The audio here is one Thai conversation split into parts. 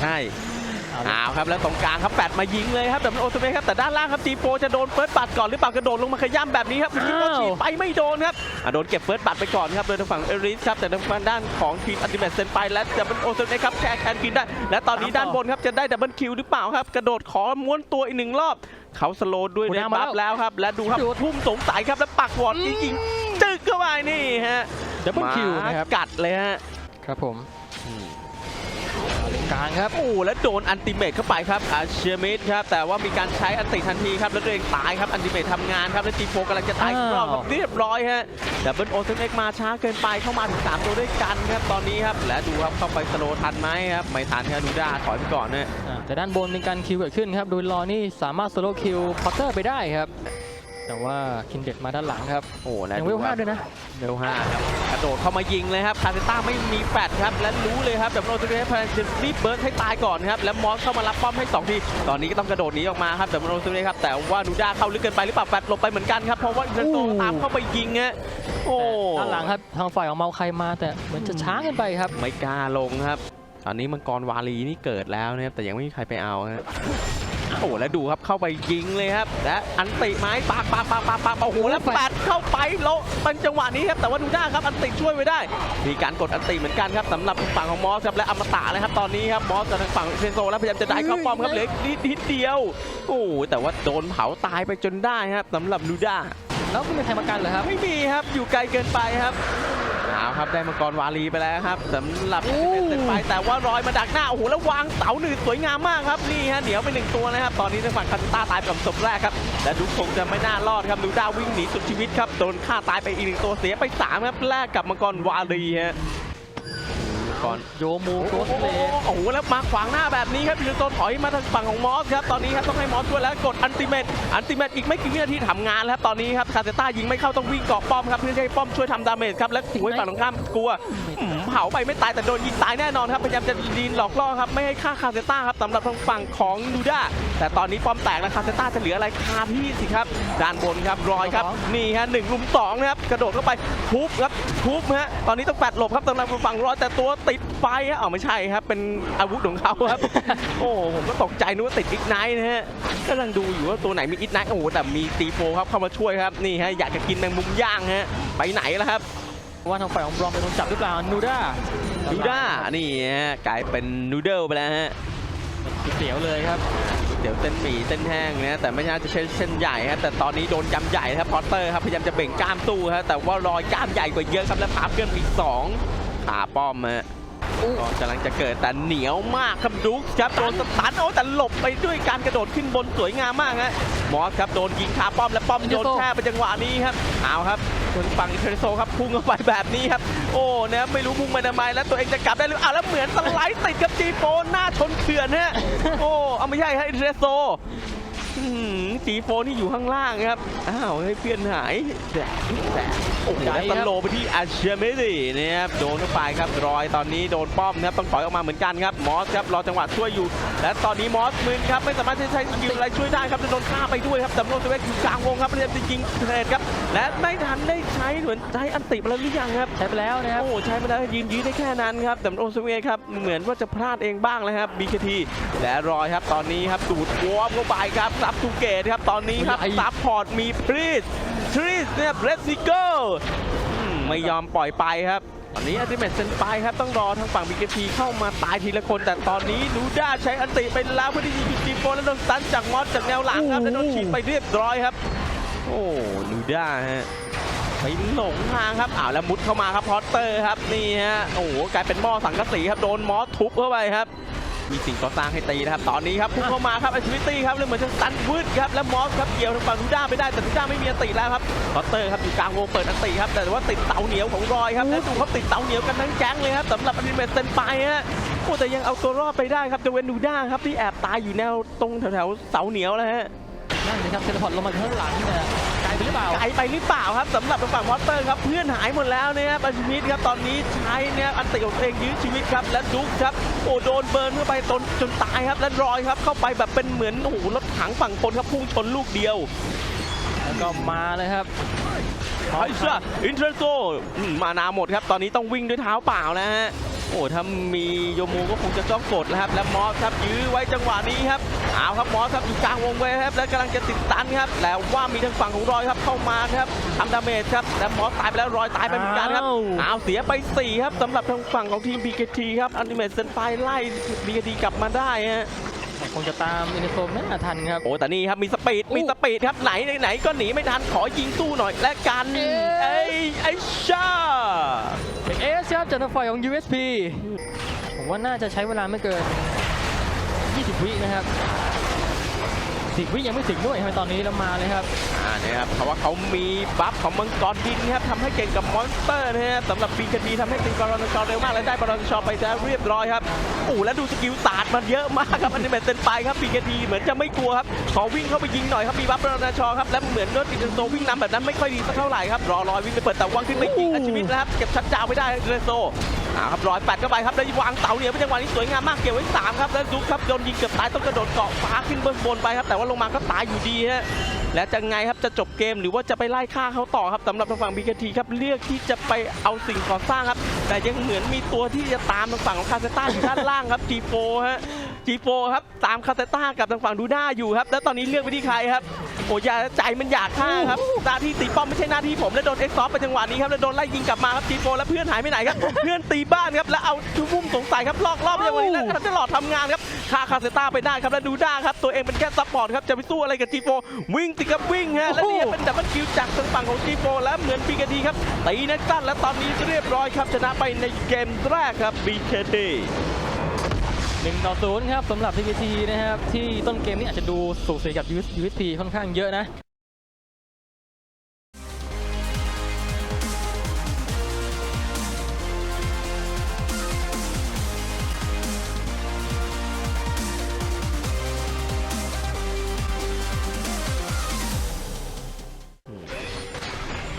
ใช่เอาละเอาครับแล้วตรงกลางครับแปดมายิงเลยครับแต่เป็นโอซเมะครับแต่ด้านล่างครับจีโฟจะโดนเฟิร์สบัตก่อนหรือเปล่ากระโดดลงมาขย้ำแบบนี้ครับคิดว่าฉีดไปไม่โดนครับอะโดนเก็บเฟิร์สบัตไปก่อนครับโดยทางฝั่งเอริสครับแต่ทางฝั่งด้านของทีมอัลติเมทเซนไปและจะเป็นโอซเมะครับแค่แคนกินได้ และตอนนี้ด้านบนครับจะได้ดับเบิลคิวหรือเปล่าครับกระโดดขอม้วนตัวอีกหนึ่งรอบเขาสโลว์ด้วยคุณเดอานมาบัฟแล้วแล้วครับและดูครับดูทุ่มสงสัยครับแล้วปักวอร์ดจริงๆจึกเข้าไปนี่ฮะดับเบิลคิวหมานะครับกัดเลยฮะครับผม กลางครับ โอ้แล้วโดนอันติเมทเข้าไปครับอาเชมิดครับ แต่ว่ามีการใช้อันติทันทีครับแล้วตัวเองตายครับอันติเมททำงานครับแล้วตีโฟกำลังจะตายอีกรอบครับเรียบร้อยฮะแต่เบิลโอเซนเอ็กมาช้าเกินไปเข้ามาถึง3ตัวด้วยกันครับตอนนี้ครับและดูครับเข้าไปสโลว์ทันไหมครับไม่ทันครับดูด้าถอยไปก่อนนะอ่าแต่ด้านบนมีการคิวเกิดขึ้นครับโดยรอนี่สามารถโซโล่คิวพอตเตอร์ไปได้ครับ แต่ว่าคินเด็ดมาด้านหลังครับโอ้และยังเวลดูคห้ารับด้วยนะเวลห้าครับกระโดดเข้ามายิงเลยครับคาเซต้าไม่มีแฟดครับและรู้เลยครับแต่โอเซนเอ็กพยายามจะรีบเบิร์ดให้ตายก่อนครับแล้วมอสเข้ามารับป้อมให้สองทีตอนนี้ก็ต้องกระโดดหนีออกมาครับแต่โอเซนเอ็กครับแต่ว่าดูด้าเข้าลึกเกินไปหรือเปล่าแฟดหลบไปเหมือนกันครับเพราะว่าอินเตอร์โซโอ้ตามเข้าไปยิงฮะโอ้ด้านหลังครับทางฝ่ายของเมาใครมาแต่เหมือนจะช้าเกินไปครับ ไม่กล้าลงครับตอนนี้มังกรวาลีนี่เกิดแล้วนะครับแต่ยังไม่มีใครไปเอาฮะ โอ้โหแล้วดูครับเข้าไปยิงเลยครับและอันติไม้ปากปากปากปากปากโอ้โหแล้วแปดเข้าไปโละเป็นจังหวะนี้ครับแต่ว่าดูด้าครับอันติช่วยไว้ได้ มีการกดอันติเหมือนกันครับสำหรับฝั่งของมอสครับและอมตะเลยครับตอนนี้ครับมอสกับทางฝั่งเซนโซแล้วพยายามจะได้เข้าป้อมครับเหลืออกนิดนิดเดียวโอ้โหแต่ว่าโดนเผาตายไปจนได้ครับสำหรับดูด้าแล้วไม่มีใครมากันเหรอครับไม่มีครับอยู่ไกลเกินไปครับ เอาครับได้มังกรวาลีไปแล้วครับสำหรับโอ้เซนไปแต่ว่ารอยมาดักหน้าโอ้โหแล้ววางเสาหนึ่งสวยงามมากครับนี่ฮะเดี๋ยวไปหนึ่งตัวนะครับตอนนี้ทางฝั่งคาตาตายไปกับศพแรกครับและดุกคงจะไม่น่ารอดครับดูด้าวิ่งหนีสุดชีวิตครับโดนฆ่าตายไปอีกหนึ่งตัวเสียไปสามครับแลกกับมังกรวาลีฮะ ก่อนโยมูโกสเลโอ้โหแล้วมาขวางหน้าแบบนี้ครับยูโตถอยมาทางฝั่งของมอสครับตอนนี้ครับต้องให้มอสช่วยแล้วกดอันติเมตอันติเมตอีกไม่กี่วินาทีทำงานแล้วครับตอนนี้ครับคาเซต้ายิงไม่เข้าต้องวิ่งเกาะป้อมครับเพื่อให้ป้อมช่วยทำดาเมจครับและขู่ให้ฝั่งตรงข้ามกลัว เผาไปไม่ตายแต่โดนยิงตายแน่นอนครับพยายามจะดีนหลอกล่อครับไม่ให้ฆ่าคาเซต้าครับสำหรับทางฝั่งของดูด้าแต่ตอนนี้ป้อมแตกแล้วคาเซต้าจะเหลืออะไรคาที่สิครับด้านบนครับรอยครับนี่ฮะหนึ่งลุมสองนะครับกระโดดเข้าไปทุบครับทุบฮะตอนนี้ต้องแปดหลบครับสำหรับฝั่งรอยแต่ตัวติดไฟฮะอ๋อไม่ใช่ครับเป็นอาวุธของเขาครับโอ้ผมก็ตกใจนึกว่าติดอีกไนท์นะฮะกำลังดูอยู่ว่าตัวไหนมีอีกไนท์โอ้โหแต่มีตีโฟครับเข้ามาช่วยครับนี่ฮะอยากจะกินแมงมุมย่างฮะไปไหนแล้วครับ ว่าทางฝ่ายของบรอมเป็นคนจับหรือเปล่านูด้าดูด้านี่ฮะกลายเป็นนูเดิลไปแล้วฮะเสียวเลยครับ เดี๋ยวเส้นหมี่เส้นแห้งนะแต่ไม่น่าจะใช่เส้นใหญ่ฮะแต่ตอนนี้โดนยำใหญ่ครับพอตเตอร์ครับพยายามจะเบ่งกล้ามสู้ฮะแต่ว่ารอยกล้ามใหญ่กว่าเยอะครับและพาเพื่อนอีกสองขาป้อมฮะอู้ ก็กำลังจะเกิดแต่เหนียวมากครับดุกครับโดนสตันโอ้แต่หลบไปด้วยการกระโดดขึ้นบนสวยงามมากฮะมอสครับโดนยิงคาป้อมและป้อมโดนแช่ไปจังหวะนี้ครับเอาครับส่วนฝั่งอิเทอร์โซครับพุ่งเข้าไปแบบนี้ครับโอ้นะไม่รู้พุ่งไปทำไมแล้วตัวเองจะกลับได้หรืออ้าวแล้วเหมือนสไลด์ติดกับจีโฟนหน้าชนเขื่อนฮะโอ้เอาไม่ใช่ฮะอิเทอร์โซจีโฟนี่อยู่ข้างล่างครับอ้าวให้เพื่อนหายแต่แต่โอ้โหแล้วสโลว์ไปที่อาเชเมดีนะครับโดนเข้าไปครับรอยตอนนี้โดนป้อมนะครับต้องถอยออกมาเหมือนกันครับมอสครับรอจังหวะช่วยอยู่ และตอนนี้มอสมึนครับไม่สามารถที่จะใช้สกิลอะไรช่วยได้ครับจะโดนฆ่าไปด้วยครับแต่โนเซเวกอยู่กลางวงครับพยายามจะยิงเทรดครับและไม่ทันได้ใช้เหมือนใช้อันติมาแล้วหรือยังครับใช้ไปแล้วนะครับโอ้ใช้มาแล้วยืนยื้อได้แค่นั้นครับแต่โอซเวครับเหมือนว่าจะพลาดเองบ้างแล้วครับบีเคทีและรอยครับตอนนี้ครับดูดวอร์มเข้าไปครับซับทูเกตครับตอนนี้ครับไอ้ซับพอร์ตมีพรีสทรีสเนี่ยเรสซิเกิลไม่ยอมปล่อยไปครับตอนนี้อัลติเมทเซนไปครับต้องรอทางฝั่งบีเคทีเข้ามาตายทีละคน แต่ตอนนี้ดูด้าใช้อันติไปแล้วเพื่อที่จะยิงจีโฟนแล้วโดนสตันจากมอสจากแนวหลังครับแล้วโดนฉีดไปเรียบร้อยครับ โอ้ดูด้าฮะไปหลงทางครับอ้าวแล้วมุดเข้ามาครับพอตเตอร์ครับนี่ฮะโอ้โหกลายเป็นหม้อสังกะสีครับโดนมอสทุบเข้าไปครับ มีสิ่งก่อสร้างให้ตีนะครับ ตอนนี้ครับพุ่งเข้ามาครับไอชิวิตี้ครับเลยเหมือนจะสตันวืดครับแล้วมอสครับเกี่ยวทางฝั่งนูด้าไม่ได้แต่นูด้าไม่มีอันติแล้วครับพอตเตอร์ครับอยู่กลางวงเปิดอันติครับแต่ว่าติดเสาเหนียวของรอยครับแล้วดูเขาติดเสาเหนียวกันทั้งแก๊งเลยครับสำหรับอนิเมะเซนไปฮะโอ้แต่ยังเอาตัวรอดไปได้ครับจะเวนนูด้าครับที่แอบตายอยู่แนวตรงแถวๆเสาเหนียวแล้วฮะ นั่นสิครับเทเลพอร์ตลงมาข้างหลังแต่ไกลไปหรือเปล่าไกลไปหรือเปล่าครับสำหรับทางฝั่งพอตเตอร์ครับเพื่อนหายหมดแล้วเนี่ยบัชมิดครับตอนนี้ใช้เนี่ยอันติของตัวเองยื้อชีวิตครับและดุ๊กครับโอ้โดนเบิร์นเข้าไปจนจนตายครับและรอยครับเข้าไปแบบเป็นเหมือนโอ้โหรถถังฝั่งคนครับพุ่งชนลูกเดียว แล้วก็มาเลยครับไอ้เชื่ออินเทอร์โซอืมมานาหมดครับตอนนี้ต้องวิ่งด้วยเท้าเปล่านะฮะ โอ้ถ้ามีโยมูก็คงจะต้องกดแล้วครับ และมอสครับยื้อไว้จังหวะนี้ครับเอาครับมอสครับอยู่กลางวงไว้ครับ และกำลังจะติดตันครับแล้วว่ามีทางฝั่งของรอยครับเข้ามาครับทำดาเมจครับและมอสตายไปแล้วรอยตายไปเหมือนกันครับอ้าวเอาเสียไป4ครับสำหรับทางฝั่งของทีม BKT ครับอันติเมทเซนไฟไล่ BKT กลับมาได้ฮะคงจะตามอินโซไม่น่าทันครับโอ้แต่นี่ครับมีสปีดมีสปีดครับไหนไหนๆก็หนีไม่ทันขอยิงสู้หน่อยและกันเอ้ยเอ้ยไอ้ชาเป็นเอส ครับจากทางฝ่ายของ USP ผมว่าน่าจะใช้เวลาไม่เกิน 20 วินะครับ 10 วิยังไม่ถึงด้วยทำไมตอนนี้เรามาเลยครับ นี่ยครับเพราะว่าเขามีบัฟของมังกรดินครับทำให้เก่งกับมอนสเตอร์นะฮะสำหรับบีคดีทำให้ตีกรอนกรเร็วมากและได้บอลชอไปแล้วเรียบร้อยครับโอ้แล้วดูสกิลศาสตร์มันเยอะมากครับอันนี้แบบเซนไปครับบีคดีเหมือนจะไม่กลัวครับขอวิ่งเข้าไปยิงหน่อยครับมีบัฟบอลชอครับและเหมือนรถอินโซวิ่งนำแบบนั้นไม่ค่อยดีสักเท่าไหร่ครับรอรอยวิ่งไปเปิดแต่วังขึ้นไปยิงอาชีวิตนะครับเก็บชัดดาวไม่ได้เรโซอ่าครับร้อยแปดเข้าไปครับแล้ววางเสาเหนียวเป็นจังหวะนี้สวยงามมากเกี่ยวไว้สามครับแล้วดุ๊กครับโดนยิงเกือบตายต้องกระโดดเกาะฟ้าขึ้นบื้องบนไปครับแต่ว่าลงมาก็ตายอยู่ดีฮะ และจะไงครับจะจบเกมหรือว่าจะไปไล่ฆ่าเขาต่อครับสำหรับทางฝั่ง BKT ครับเลือกที่จะไปเอาสิ่งก่อสร้างครับ แต่ยังเหมือนมีตัวที่จะตามทางฝั่งของคาเซต้าอยู่ด้านล่างครับทีโฟฮะ G4 ครับตามคาเซต้ากับทางฝั่งดูด้าอยู่ครับ แล้วตอนนี้เลือกไปที่ใครครับโอ้ยาใจมันอยากฆ่าครับหน้าที่ตีป้อมไม่ใช่หน้าที่ผมและโดนเอ็กซ์ซอฟไปจังหวะนี้ครับแล้วโดนไล่ยิงกลับมาครับ G4 แล้วเพื่อนหายไปไหนครับ เพื่อนตีบ้านครับแล้วเอาทุกมุมสงสัยครับลอกรอบไปจังหวะนี้แล้วทันตลอดทำงานครับฆ่าคาเซต้าไปได้ครับแล้วดูด้าครับตัวเองเป็นแค่ซัพพอร์ตครับจะไปสู้อะไรกับ G4 วิ่งติดกับวิ่งฮะและนี่เป็นดับเบิลคิวจากทางฝั่งของ G4 แล้วเหมือน BKT ครับตีนักสั้นและตอนนี้เรียบร้อยครับชนะไปในเกมแรกครับ BKT 1ต่อ0ครับสำหรับ PPT นะครับที่ต้นเกมนี้อาจจะดูสูสีกับ US- USP ค่อนข้างเยอะนะ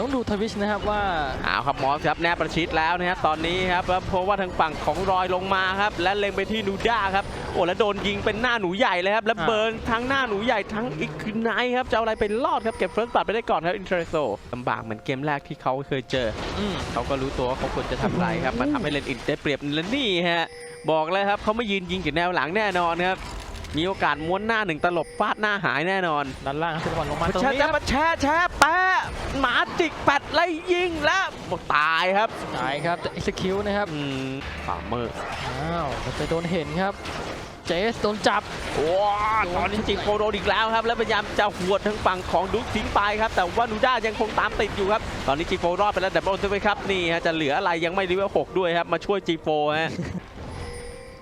ต้องดูทวิชนะครับว่าเอาครับมอสครับแนบประชิดแล้วนะครับตอนนี้ครับแล้วเพราะว่าทางฝั่งของรอยลงมาครับและเล็งไปที่นูด้าครับโอ้แล้วโดนยิงเป็นหน้าหนูใหญ่เลยครับแล้วอ่าเบิร์นทั้งหน้าหนูใหญ่ทั้งอีกคือไนท์ครับจะเอาอะไรไปรอดครับเก็บเฟิร์สบัตไปได้ก่อนครับอินเทอร์โซลำบากเหมือนเกมแรกที่เขาเคยเจออืมเขาก็รู้ตัวว่าเขาควรจะทำอะไรครับมาทำให้เลนอินได้เปรียบและนี่ฮะบอกเลยครับเขาไม่ยืนยิงจากแนวหลังแน่นอนครับ มีโอกาสม้วนหน้าหนึ่งตลบฟาดหน้าหายแน่นอนด้านล่างครับทุกคนลงมาตรงแช่นี้จะครับมาแช่แช่แปะหมาจิกแปดไล่ยิงแล้วบอกตายครับใช่ครับจะ execute นะครับอืมฝ่ามืออ้าวมันไปโดนเห็นครับเจสโดนจับว้าตอนนี้จิกโฟโดนอีกแล้วครับ แล้วพยายามจะหวดทางฝั่งของดุ๊กทิ้งไปครับ แต่ว่านูด้ายังคงตามติดอยู่ครับ ตอนนี้จีโฟรอดไปแล้วแต่บอลด้วยครับ นี่ฮะจะเหลืออะไรยังไม่รีเวลหกด้วยครับ มาช่วยจีโฟฮะ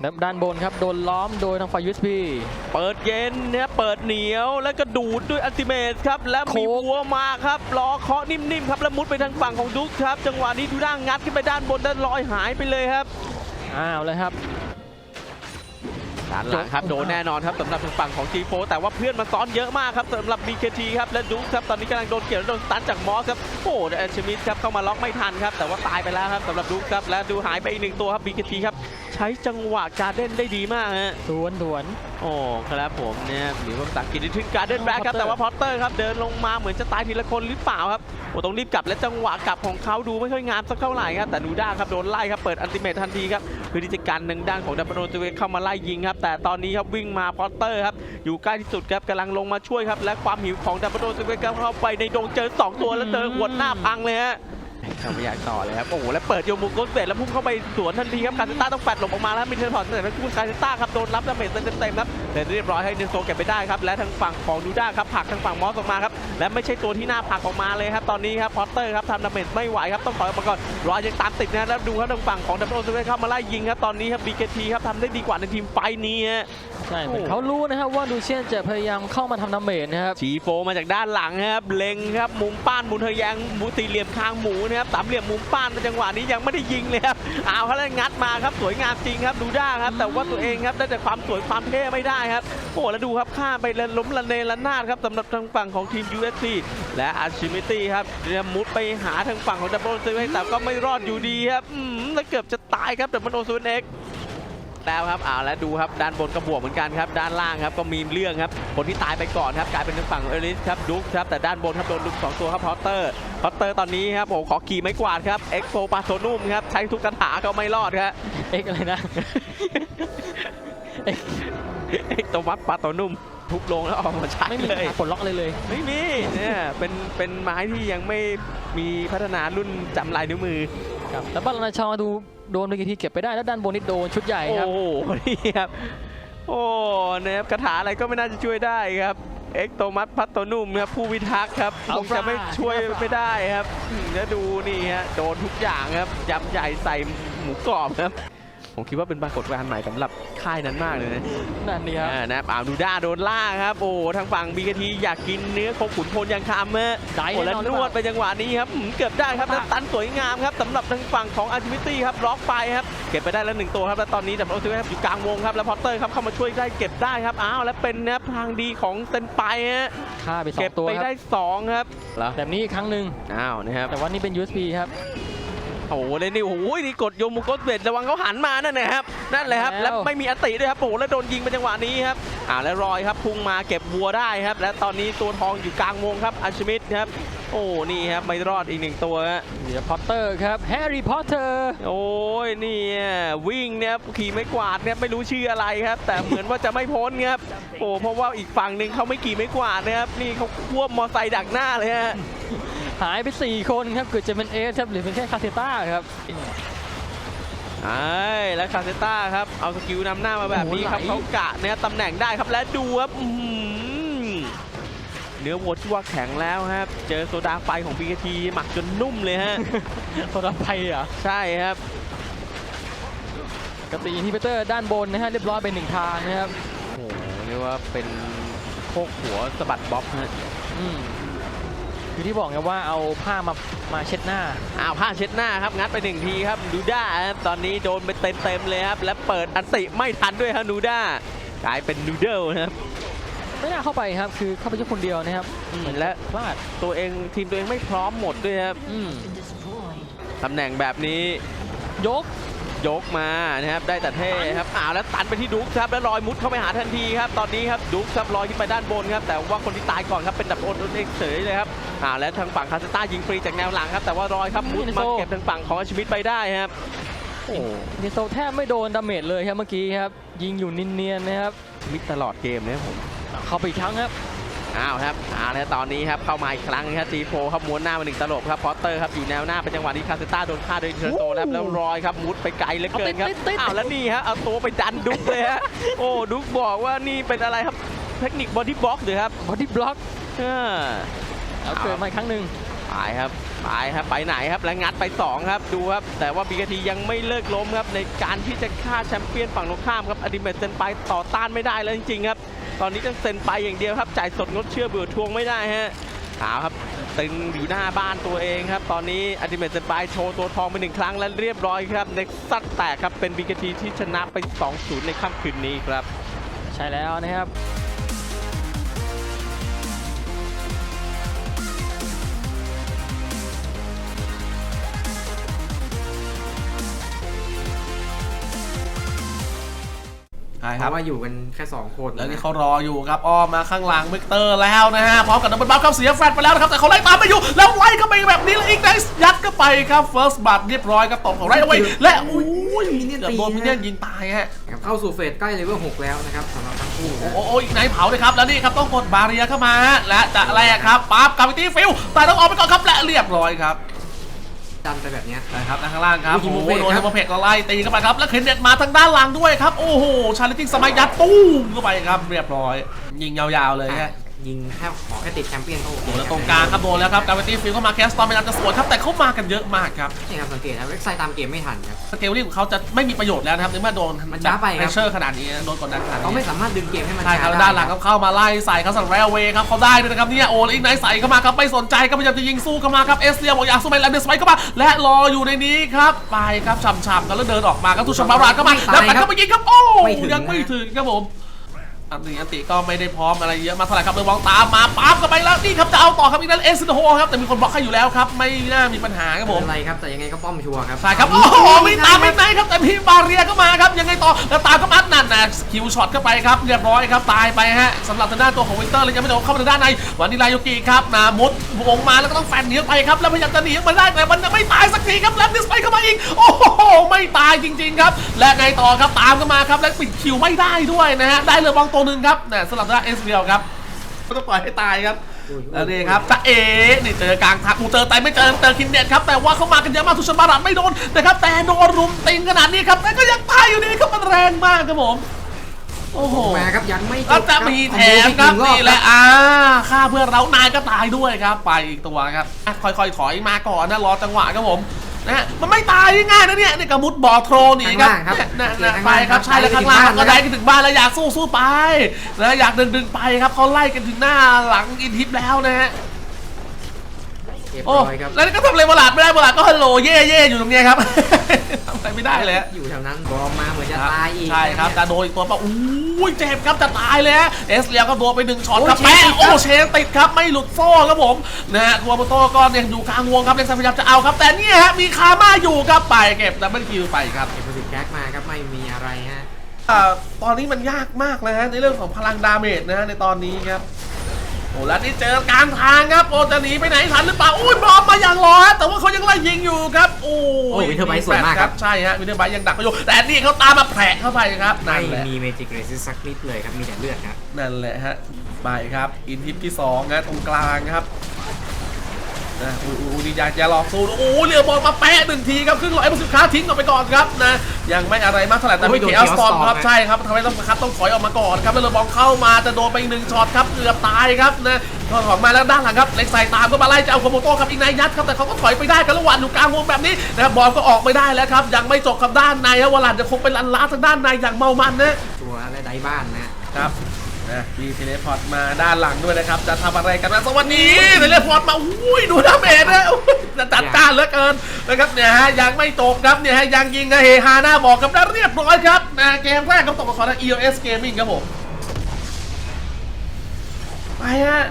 ด้านบนครับโดนล้อมโดยทางฝ่าย USP เปิดเย็นเนี่ยเปิดเหนียวแล้วก็ดูดด้วยอัลติเมทครับ แล้วมีโค้งวัวมาครับรอเคาะนิ่มๆครับแล้วมุดไปทางฝั่งของดุ๊กครับ จังหวะนี้ดูด้างัดขึ้นไปด้านบนแล้วลอยหายไปเลยครับอ้าวเลยครับด้านหลังครับโดนแน่นอนครับสำหรับทางฝั่งของ G4 แต่ว่าเพื่อนมาซ้อนเยอะมากครับสำหรับ BKT ครับและดุ๊กครับตอนนี้กำลังโดนเกี่ยวและโดนสตันจากมอสครับโอ้แต่แอนชมิดครับเข้ามาล็อกไม่ทันครับแต่ว่าตายไปแล้วครับสำหรับดุ๊กครับและดูหายไปอีกหนึ่งตัวครับ BKT ครับใช้จังหวะการเด้นได้ดีมากฮะดวนดวนโอ้ครับผมเนี่ยหรือว่าภาษาอังกฤษทึงการเด้นแบ็คครับ Potter แต่ว่าพอตเตอร์ครับเดินลงมาเหมือนจะตายทีละคนหรือเปล่าครับโอ้ต้องรีบกลับและจังหวะกลับของเขาดูไม่ค่อยงามสักเท่าไหร่ครับแต่นูด้าครับโดนไล่ครับเปิดอันติเมททันทีครับเพื่อที่จะกันหนึ่งด้านของดับเบิลโรเวเข้ามาไล่ยิงครับแต่ตอนนี้ครับวิ่งมาพอตเตอร์ครับอยู่ใกล้ที่สุดครับกำลังลงมาช่วยครับและความหิวของดับเบิลโรเวเข้าไปในดงเจอสองตัวแล้วเจอหัวดหน้าพังเลยฮะ เขาไม่อยากต่อเลยครับ โอ้โห แล้วเปิดโยมุโกเสร็จแล้วพุ่งเข้าไปสวนทันทีครับ คาเซต้าต้องแฟดหลบออกมาแล้ว มีเทเลพอร์ตเสร็จแล้วคุณคาเซต้าครับโดนรับดาเมจเต็มๆครับ แต่เรียบร้อยให้เดนโซเก็บไปได้ครับ และทางฝั่งของดูด้าครับผลักทางฝั่งมอสออกมาครับ และไม่ใช่ตัวที่หน่าผลักออกมาเลยครับ ตอนนี้ครับพอตเตอร์ครับทำดาเมจไม่ไหวครับ ต้องถอยออกมาก่อนรอยยังตามติดนะแล้วดูครับทางฝั่งของดับเบิลโซเเข้ามาไล่ยิงครับ ตอนนี้ครับ BKT ครับทำได้ดีกว่าในทีมไฟนี้ฮะ ใช่เหมือนโอ้เขารู้นะครับว่าดูเชียนจะพยายามเข้ามาทำดาเมจนะครับจีโฟมาจากด้านหลังครับเล็งครับมุมป้านมุมเทะแยงหมูสี่เหลี่ยมคางหมูนะครับสามเหลี่ยมมุมป้านในจังหวะนี้ยังไม่ได้ยิงเลยครับเอาครับแล้วงัดมาครับสวยงามจริงครับดูด้าครับแต่ว่าตัวเองครับได้แต่ความสวยความเท่ไม่ได้ครับโอ้แล้วดูครับข้ามไปเลนล้มละเนระนาดครับสำหรับทางฝั่งของทีม UFC และอาร์ชิมิตี้ครับเตรียมมุดไปหาทางฝั่งของดับเบิลเซเว่นแต่ก็ไม่รอดอยู่ดีครับอืมแล้วเกือบจะตายครับดับเบิลโอซูเอ็ก แล้วครับอ่าแล้วดูครับด้านบนก็บวกเหมือนกันครับ ด้านล่างครับก็มีเรื่องครับคนที่ตายไปก่อนครับกลายเป็นทางฝั่งเอลิสครับดุ๊กครับแต่ด้านบนครับโดนลุกสองตัวครับพอตเตอร์พอตเตอร์ตอนนี้ครับโอ้โหขอขี่ไม้กวาดครับเอ็กโฟปาโซนุ่มครับใช้ทุกคาถาก็ไม่รอดครับเอ็กอะไรนะเอ็กเอ็กโตมัสปาโตนุ่มทุบลงแล้วเอามาใช้ไม่มีเลยขาปลดล็อกเลยเลย ไม่มีเนี่ยเป็นเป็นไม้ที่ยังไม่มีพัฒนารุ่นจำลายนิ้วมือ ครับแล้วบ้านนาชอดูโดนไปกี่ทีเก็บไปได้แล้วด้านบนนี่โดนชุดใหญ่ครับโอ้โหนี่ครับโอ้นะครับคาถาอะไรก็ไม่น่าจะช่วยได้ครับเอ็กโตมัสพัตโตนุ่มครับผู้พิทักษ์ครับคงจะไม่ช่วยไม่ได้ครับอืมแล้วดูนี่ฮะโดนทุกอย่างครับยำใหญ่ใส่หมูกรอบครับ ผมคิดว่าเป็นปรากฏการณ์ใหม่สำหรับค่ายนั้นมากเลยนะนั่นนี่ครับอ่านะครับอ่าวดูด้าโดนล่าครับ โอ้ทางฝั่งบีกทีอยากกินเนื้อโคขุนพลยังคำฮะได้โอ้แน่แล้วนอนหนรือเปวล่าดไปจังหวะนี้ครับอืมเกือบได้ครับแล้วตันสวยงามครับสำหรับทางฝั่งของอาร์ติมิตี้ครับล็อกไปครับเก็บไปได้แล้วหนึ่งตัวครับแล้วตอนนี้แต่โอซิครับอยู่กลางวงครับแล้วพอตเตอร์ครับเข้ามาช่วยได้เก็บได้ครับอ้าวแล้วเป็นนะครับทางดีของเซนไปฮะฆ่าไปสอเก็บงตัวไปครัได้บสองครับเหรอแบบนี้อีกครั้งหนึ่งอ้าวนะครับแต่ว่านี่เป็น USP ครับ โอ้โหเลยนี่โอ้โหนี่กดโยมุโกสเบดระวังเขาหันมานั่นนะครับนั่นแหละครับ แล้แล้ววไม่มีอติด้วยครับโอ้โหแล้วโดนยิงไปจังหวะนี้ครับอ่าแล้วรอยครับพุ่งมาเก็บวัวได้ครับ และตอนนี้ตัวทองอยู่กลางวงครับอัญชมิดครับโอ้นี่ครับไม่รอดอีกหนึ่งตัวฮะเหลือพอตเตอร์ครับแฮร์รี่พอตเตอร์โอ้ยนี่อะวิ่งเนี่ยขี่ไม่กวาดเนี่ยไม่รู้ชื่ออะไรครับ แต่เหมือนว่าจะไม่พ้นครับโอ้เพราะว่าอีกฝั่งหนึ่งเขาไม่ขี่ไม่กวาดนะครับนี่เขาควบมอไซค์ดักหน้าเลยฮะ หายไป 4 คนครับเกิดจะเป็นเอสครับหรือเป็นแค่คาเซต้าครับไอ้แล้วคาเซต้าครับ เอาสกิลนำหน้ามาแบบนี้ครับโอ้โหไหลเขากะเนี่ยตำแหน่งได้ครับและดูครับอื้อหือเนื้อวัวที่ว่าแข็งแล้วครับ เจอโซดาไฟของบีทีหมักจนนุ่มเลยฮะ โซดาไฟเหรอะใช่ครับกติอินฮิเบเตอร์ด้านบนนะฮะเรียบร้อยไปหนึ่งทางนะครับ โอ้โหเรียกว่าเป็นโคกหัวสะบัดบ๊อบฮะอืม คือที่บอกไงว่าเอาผ้ามามาเช็ดหน้าอ้าวผ้าเช็ดหน้าครับงัดไปหนึ่งทีครับนูด้าครับตอนนี้โดนไปเต็มๆเลยครับและเปิดอันติไม่ทันด้วยครับนูด้ากลายเป็นนูเดิลนะครับไม่น่าเข้าไปครับคือเข้าไปแค่คนเดียวนะครับอืมและพลาดตัวเองทีมตัวเองไม่พร้อมหมดด้วยครับอืมตำแหน่งแบบนี้ยกยกมานะครับได้แต่เท่ครับอ้าวแล้วตันไปที่ดุ๊กครับแล้วลอยมุดเข้าไปหาทันทีครับตอนนี้ครับดุ๊กครับลอยขึ้นไปด้านบนครับแต่ว่าคนที่ตายก่อนครับเป็นดับโอนเองเฉยเลยครับ อ่าแล้วทางฝั่งคาสต้ายิงฟรีจากแนวหลังครับแต่ว่ารอยครับมุดมาเก็บทางฝั่งของอาชมิดไปได้ครับโอ้เนโซแทบไม่โดนดาเมจเลยครับเมื่อกี้ครับ ยิงอยู่เนียนๆนะครับมิดตลอดเกมเลยครับผมเข้าไปอีกครั้งครับอ้าวครับเอาแล้วตอนนี้ครับเข้ามาอีกครั้งครับจีโฟครับม้วนหน้ามาหนึ่งตลบครับพอตเตอร์ครับอยู่แนวหน้าเป็นจังหวะที่คาสต้าโดนฆ่าโดยเทอร์โตแล้วแล้วรอยครับมุดไปไกลเหลือเกินครับเอาติดติดติดอ้าวแล้วนี่ฮะเอาตัวไปดันดุ๊กเลยฮะโอ้ดุ๊กบอกว่านี่เป็นอะไรครับเทคนิคบอดี้บล็อกหรือครับบอดี้บล็อกเออ แล้วเกิดมาอีกครั้งหนึ่งไปครับไปครับไปไหนครับแล้วงัดไปสองครับดูครับ แต่ว่าบีกทียังไม่เลิกล้มครับ ในการที่จะฆ่าแชมเปี้ยนฝั่งตรงข้ามครับอดิเมตเซนไปต่อต้านไม่ได้แล้วจริงๆครับ ตอนนี้ต้องเซ็นไปอย่างเดียวครับจ่ายสดงดเชื่อเบื่อทวงไม่ได้ฮะเอาครับตึงอยู่หน้าบ้านตัวเองครับ ตอนนี้อดิเมตเซนไปโชว์ตัวทองไปหนึ่งครั้งและเรียบร้อยครับเน็กซัดแตกครับเป็นบีกทีที่ชนะไป 2-0 ในค่ำคืนนี้ครับ ใช่แล้วนะครับ เพครับราะว่าอยู่กันแค่สองคนแล้วนี่นะเขารออยู่ครับอ้อมมาข้างหลังวิกเตอร์แล้วนะฮะพร้อมกับดับเบิลบัฟครับเสียแฟลตไปแล้วนะครับแต่เขาไล่ตามไม่อยู่แล้วไล่เข้าไปแบบนี้แล้วอีกไนส์ยัดเข้าไปครับเฟิร์สบัตเรียบร้อยครับตบของไรเอาไว้และอุ้ยมิเนียนเกือบตีโดนมิเนียนยิงตายฮะครับเข้าสู่เฟสใกล้เลเวล6แล้วนะครับสำหรับทั้งคู่โอ้นะโหโอ้อีกไนท์เผาเลยครับแล้วนี่ครับต้องกดบาเรียเข้ามาฮะและจะแลกครับปั๊บกาวิตี้ฟิลแต่ต้องออกไปก่อนครับและเรียบร้อยครับ ดันไปแบบเนี้ย นะครับด้านข้างล่างครับลูโอ้กโหฮิโมเพกโดนครัฮิบโมเพกเราไล่ตีเข้าไปครับ แล้วเคนเน็ตมาทางด้านหลังด้วยครับ โอ้โห ชาลิติ้งสมัยยัดตู้มเข้าไปครับ เรียบร้อย ยิงยาวๆเลยฮะ ยิงแค่ขอแค่ติดแชมเปี้ยนเขาโอเคโอ้แล้วตรงกลางครับโดนแล้วครับการเวตี้ฟิลเข้ามาแคสตอมพยายามจะสวนครับแต่เข้ามากันเยอะมากครับนี่ครับสังเกตนะเว็บไซต์ตามเกมไม่ทันครับสเกลลิ่งของเขาจะไม่มีประโยชน์แล้วนะครับในเมื่อโดนมันช้าไปครับเชอร์ขนาดนี้โดนกดดันขนาดเขาไม่นี้สามารถดึงเกมให้มันใช่ครับช้ด้านหลังเขาเข้ามาไล่ใส่เขาสั่งแรลเวย์ครับเขาได้ด้วยนะครับเนี่ยโอ้แล้วอีกไนท์ใส่เข้ามาครับไม่สนใจก็พยายามจะยิงสู้เข้ามาครับเอสเซียบอกอยากสู้ไหมแลนเดอร์สไปเข้ามาและรออยู่ในนี้ครับไปครับฉ่ำๆกันแล้วเดินออกมาครับทุกชมบารานเข้ามาแล้วกันเข้าไปยิงครับโอ้ยังไม่ถึงครับผม อันนี้อันติก็ไม่ได้พร้อมอะไรเยอะมากเท่าไหร่ครับเลยมองตามมาปั๊บกันไปแล้วนี่ครับจะเอาต่อครับอีกนั้นเอสโฮครับแต่มีคนบล็อกให้อยู่แล้วครับ ไม่น่ามีปัญหาครับผมอะไรครับแต่ยังไงก็ป้อมชัวร์ครับใช่ครับโอ้โหไม่ตามไม่ไหนครับแต่พี่บาเรียก็มาครับยังไงต่อแล้วตามก็มัดนั่นนะ คิวช็อตเข้าไปครับเรียบร้อยครับตายไปฮะสำหรับทางด้านตัวของวินเตอร์เลยยังไม่โดนเข้ามาทางด้านในวันนี้รายุกิครับนามุดวงมาแล้วก็ต้องแฟนหนียวไปครับแล้วพยายามจะหนีออกมาได้แต่มันยังไม่ตายสักทีครับแล้วดิสไปเข้ามาอีกโอ้โหไม่ตายจริง ๆ ครับ และไงต่อครับตามกันมาครับและปิดคิวไม่ได้ด้วยนะฮะได้เรือบองตัวหนึ่งครับนะสำหรับทางด้านเอสเรียลครับก็ต้องปล่อยให้ตายครับ แล้วนี่ครับตาเอ๋นี่เจอกลางทางอูเจอไตไม่เจอเจอคินเน็ตครับแต่ว่าเขามากันเยอะมากทุกชนบารัดไม่โดนนะครับแต่โดนรุมติงขนาดนี้ครับแต่ก็ยังตายอยู่ดีครับมันแรงมากครับผมโอ้โหมาครับยังไม่จแล้วบจะครับมีแถมครับขโมยอีกหงอบนี่แหละอ่าฆ่าเพื่อนเรานายก็ตายด้วยครับ ไปอีกตัวครับอะค่อยๆถอยมาก่อนนะรอจังหวะครับผม นะฮะมันไม่ตายง่ายๆนะเนี่ยนี่กระมุดบ่อโทรหนี่ครับข้างล่างครับนะนะข้างไปล่างครับครับใช่แล้วไปข้างล่างถึงบ้านก็แล้วได้กันถึงบ้านแล้วอยากสู้สู้ไปนะอยากดึงดึงไปครับเขาไล่กันถึงหน้าหลังอินทิปแล้วนะฮะเรียบโอ้ร้อยครับแล้วนี่ก็ทำอะไรบลาดไม่ได้บลาดก็ฮัลโหลเย่เย่อยู่ตรงเนี้ยครับ ทำอะไรไม่ได้เลยฮะ อยู่แถวนั้นบอมมาเหมือนจะตายอีกใช่ครับจะโดนอีกตัวป่ะอู้ ยเจ็บครับจะตายเลยฮะเอสเลียก็โดนไปหนึ่งช็อตครับโอ้ยแปะเชนติดครับโอ้เชนติดครับไม่หลุดโซ่ครับผมนะฮะตัวโมโต้ก็ยังอยู่กลางวงครับเล็กซันพยายามจะเอาครับ แต่เนี่ยฮะมีคาม่าอยู่ครับไปเก็บดับเบิลคิวไปครับเก็บโปรสิแก๊กมาครับไม่มีอะไรฮะอ่าตอนนี้มันยากมากนะฮะในเรื่องของพลังดาเมจนะฮะในตอนนี้ครับโอ้แล้วนี่เจอกลางทางครับโอ้จะหนีไปไหนทันหรือเปล่าอุ้ยบอมมาอย่างรอฮะแต่ว่าเขายังไล่ยิงอยู่ครับโอ้โอ้วินเทอร์ไบสวยมากครับ ใช่ฮะวินเทอร์ไบยังดักเขาอยู่แต่นี่เขาตามมาแผลเข้าไปครับไม่นั่นแหละมีเมจิกเรซิสสักนิดเลยครับมีแต่เลือดครับนั่นแหละฮะไปครับอินทิปที่สองนะตรงกลางครับ นะอูอูดีอยากจะหลอกซูนโอ้เรือบอลมาแปะหนึ่งทีครับครึ่งร้อยมาสิบค้าทิ้งออกไปก่อนครับนะยังไม่อะไรมากเท่าไหร่แต่โอ้มียโดนเขียวสตอม Chaos Storm ครับนะใช่ครับทำให้ต้องครับต้องถอยออกมาก่อนครับแล้วเรือบอลเข้ามาจะโดนไปอีกหนึ่งช็อตครับเกือบตายครับนะถอยออกมาแล้วด้านหลังครับเล็กใส่ตามก็มาไล่จะเอาโคโมโต้ครับอีกนายยัดครับแต่เขาก็ถอยไปได้กันระหว่างอยู่กลางวงแบบนี้นะครับบอลก็ออกไม่ได้แล้วครับยังไม่จบครับด้านในครับวลันจะคงเป็นลันล้าทางด้านในอย่างเมามันนะตัวและไดบ้านนะครับ นะมีเทเลพอร์ตมาด้านหลังด้วยนะครับ จะทำอะไรกันนะสวัสดีเทเลพอร์ตมาอุ้ยดูดาเมจนะอุ้ยจะจัดจ้านเหลือเกินนะครับเนี่ยฮะยังไม่ตกครับเนี่ยฮะยังยิงนะเฮฮาหน้าบอกกับได้เรียบร้อยครับนะเกมแรกก็ตกมาขอทาง EOS Gaming ครับผมไปฮะ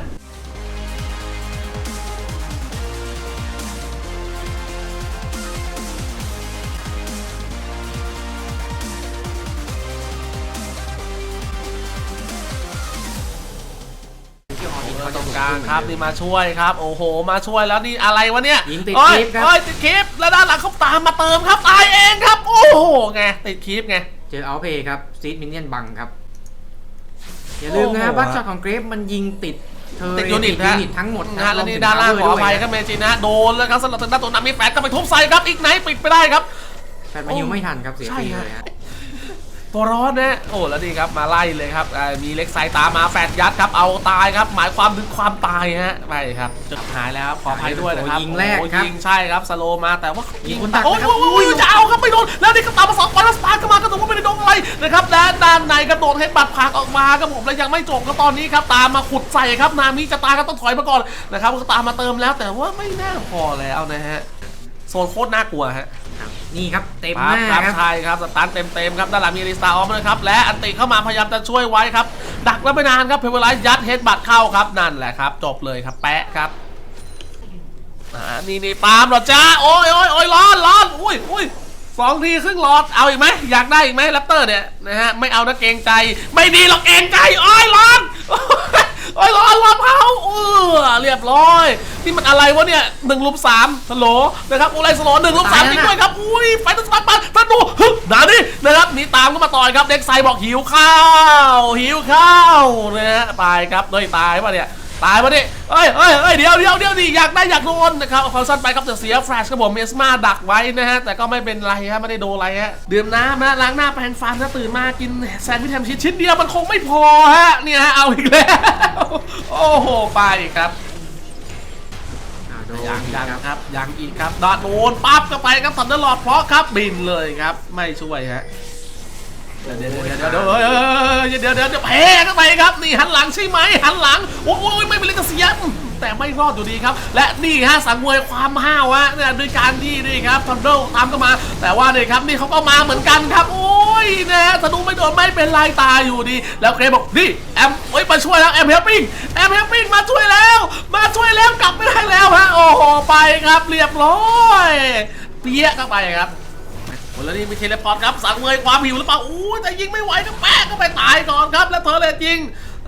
ครับนี่มาช่วยครับ โอ้โห มาช่วยแล้วนี่อะไรวะเนี่ยยิงติดโอ้คลิปครับ โอ้ยติดคลิปแล้วด้านหลังเขาตามมาเติมครับตายเองครับ โอ้โหไงติดคลิปไง เจอเอาเพย์ครับซีดมินเนี่ยนบังครับ อย่าลืมนะฮะโอ้โห บัตช็อตของเกรฟมันยิงติดเธอติดยูนิตยูฮะนิตทั้งหมดนะฮะแล้วรนี่มถึงด้านล่างขทอวอเวร์ภัยด้วยครับเมจินะโดนแล้วครับสำหรับทางด้านตัวนั้นมีแฟนก็ไปทุบใส่ครับอีกไหนปิดไปได้ครับ แฟนมายิวไม่ทันครับเสียใช่ฟรีฮะเลยฮะ ตัวร้อนนะโอ้แล้วนี่ครับมาไล่เลยครับอ่ามีเล็กไซตามมาแฟดยัดครับเอาตายครับ หมายความถึงความตายฮะไปครับจุดหายแล้วครับขออภัยด้วยนะครับยิงแรกโอ้ครับยิงใช่ครับสโลมาแต่ว่ายิยิงงคนดักโอ้ยนะครับโอ้ยโอ้ยจะเอาครับไม่โดนแล้วนี่ก็ตามมาสองคนแล้วสตาร์ทเข้ามาก็ถือว่าไม่ได้โดนอะไรนะครับและด้านในกระโดดให้บัตรผากออกมาครับผมแล้วยังไม่จบก็ตอนนี้ครับตามมาขุดใส่ครับนามิจะตายก็ต้องถอยมาก่อนนะครับก็ตามมาเติมแล้วแต่ว่าไม่น่าพอแล้วนะฮะ โซนโคตรน่ากลัวฮะครับนี่ครับเต็มคหรับน้าครับครับใช่ครับสตาร์ทเต็มๆครับด้านหลังมีรีสตาร์ออฟนะครับและอันติเข้ามาพยายามจะช่วยไว้ครับ ดักแล้วไม่นานครับเพเวลายัดเฮดบัตเข้าครับนั่นแหละครับ จบเลยครับแปะครับอ่านี่นี่ตามเหรอจ้าโอ้ยโอ้ยโอ้ยร้อนร้อนอุ้ยอุ้ยสองทีครึ่งหลอดเอาอีกไหมอยากได้อีกไหมแรปเตอร์เนี่ยนะฮะไม่เอานะเกรงใจ ไม่ดีหรอกเกรงใจโอ้ยร้อน โอ้ยร้อนร้อนเผาเออเรียบร้อย นี่มันอะไรวะเนี่ยหนึ่งลุมสามสโลนะครับอะไรสโลหนึ่งลุมสามจริงด้วยครับอุ้ยไฟตัสปันปันธนูฮึนานี่นะครับนี่ตามก็มาต่อยครับเด็กไซบอกหิวข้าวหิวข้าวนะฮะตายครับด้วยตายป่ะเนี่ย ตายป่ะเนี่ยเอ้ยเอ้ยเอ้ยเดี๋ยวเดี๋ยวเดี๋ยวดิอยากได้อยากโดนนะครับเอาความสั้นไปครับแต่เสียแฟลชครับผมเมสมาดักไว้นะฮะ แต่ก็ไม่เป็นไรฮะไม่ได้โดนอะไรฮะดื่มน้ำนะล้างหน้าแปรงฟันนะตื่นมากินแซนด์วิชแฮมชีสชิ้นเดียวมันคงไม่พอฮะเนี่ยฮะเอาอีกแล้วโอ้โหไปครับอ่าโดนยังอีกยังครับครับยังอีกครับดอดโดนปั๊บก็ไปครับสันเดอร์ลอดเพราะครับบินเลยครับไม่ช่วยฮะ เดี๋ยวเดี๋ยวเดี๋ยวเดี๋ยวเดี๋ยวเดี๋ยวแพ้เข้าไปครับนี่หันหลังใช่ไหมหันหลังโอ้ยไม่เป็นไรก็เสียแต่ไม่รอดอยู่ดีครับ และนี่ฮะสังเวยความห้าวฮะเนี่ยด้วยการที่นี่ครับทันเดตามก็มา แต่ว่าเนี่ยครับนี่เขาก็มาเหมือนกันครับ โอ้ยนะฮะสนุกไม่โดนไม่เป็นไรตายอยู่ดี แล้วเครบอกนี่แอมเอ้ยมาช่วยแล้วแอมเฮลปิ้งแอมเฮลปิ้งมาช่วยแล้ว มาช่วยแล้วกลับไม่ได้แล้วฮะโอ้โหไปครับเรียบร้อยเปี้ยเข้าไปครับ คนละนี่มีเทเลพอร์ตครับสั่งเมยความหิวหรือเปล่าอู้แต่ยิงไม่ไหวก็แป๊ะก็ไปตายก่อนครับ แล้วเธอเลยยิง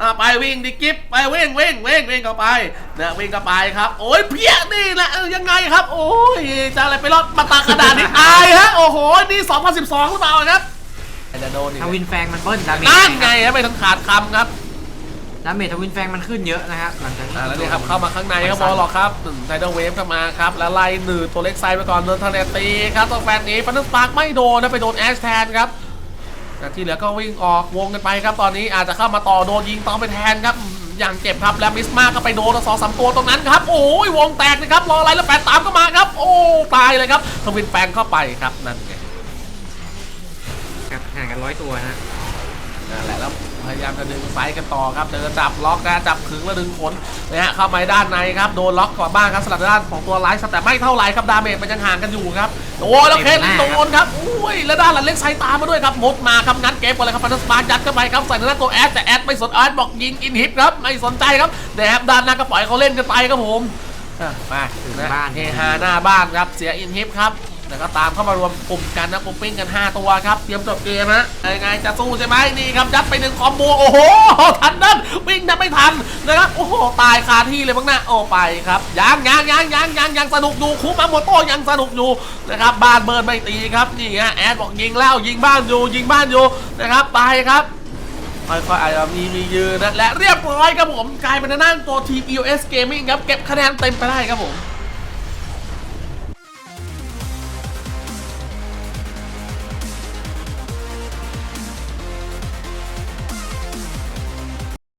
อ่าไปวิ่งดิกิฟไปวิ่งวิ่งวิ่งวิ่งเข้าไปนะวิ่งเข้าไปครับ โอ้ยเพี้ยนี่แหละเออยังไงครับ โอ้ยจะอะไรไปรอดมาตากระดาษนี่ตายฮะโอ้โหนี่2012หรือเปล่าครับจะโดนอีกทวินแฟงมันเบิ้ลดาเมจนั่นไงฮะไม่ต้องขาดคำครับ ดาเมจทวินแฟงมันขึ้นเยอะนะครับหลังจากอ่าแล้วนี่ครับเข้ามาข้างในครับบอลหรอกครับไทเดอร์เวฟเข้ามาครับแล้วไล่หนืดตัวเล็กไซด์ไปก่อนโดนทะเลตีครับตัวแฟนหนี้ฟันนัสปาร์กไม่โดนนะไปโดนแอชแทนครับแต่ที่เหลือก็วิ่งออกวงกันไปครับตอนนี้อาจจะเข้ามาต่อโดนยิงต่อไปแทนครับอืมอย่างเจ็บครับแล้วมิสมาก็ไปโดนสองสามตัวตรงนั้นครับโอ้ยวงแตกนะครับรออะไรแล้วแปดตามก็มาครับ โอ้ตายเลยครับทวินแปลงเข้าไปครับนั่นไงครับห่างกันร้อยตัวนะนั่นแหละแล้ว พยายามจะดึงไฟกันต่อครับเดินจับล็อกนะจับขึงแล้วดึงขนนะฮะเข้ามาด้านในครับโดนล็อกกว่าบ้างครับสลับด้านของตัวไลฟ์แต่ไม่เท่าไหร่ครับดาเมจมันยังห่างกันอยู่ครับโอ้แล้วเคสโดนครับอุ้ยแล้วด้านหลังเล็กไซตามมาด้วยครับมดมาครับงัดเกมก่อนเลยครับฟันสปาร์ยัดเข้าไปครับใส่หน้าตัวแอดแต่แอดไม่สนแอดบอกยิงอินฮิปครับไม่สนใจครับแต่ครับด้านหน้าก็ปล่อยเขาเล่นกันไปครับผมอะมาถึงนะเฮฮาหน้าบ้านครับเสียอินฮิปครับ แล้วก็ตามเข้ามารวมกลุ่มกันนะปุ๊บปิ้งกัน 5 ตัวครับ เตรียมจบเกมฮะยังไงจะสู้ใช่ไหมนี่ครับยัดไปหนึ่งคอมโบโอ้โหทันนั่นวิ่งนับไม่ทันนะครับโอ้โหตายคาที่เลยบ้างนะโอ้ไปครับยังยังยังยังยังยังสนุกอยู่คุมาโมโต้ยังสนุกอยู่นะครับบ้านเบิร์นไม่ตีครับนี่ฮะแอดบอกยิงแล้วยิงบ้านอยู่ยิงบ้านอยู่นะครับไปครับค่อยๆอาจจะมีมียืนนะและเรียบร้อยครับผมกลายเป็นทางด้านตัวทีม EOS Gaming ครับเก็บคะแนนเต็มไปได้ครับผม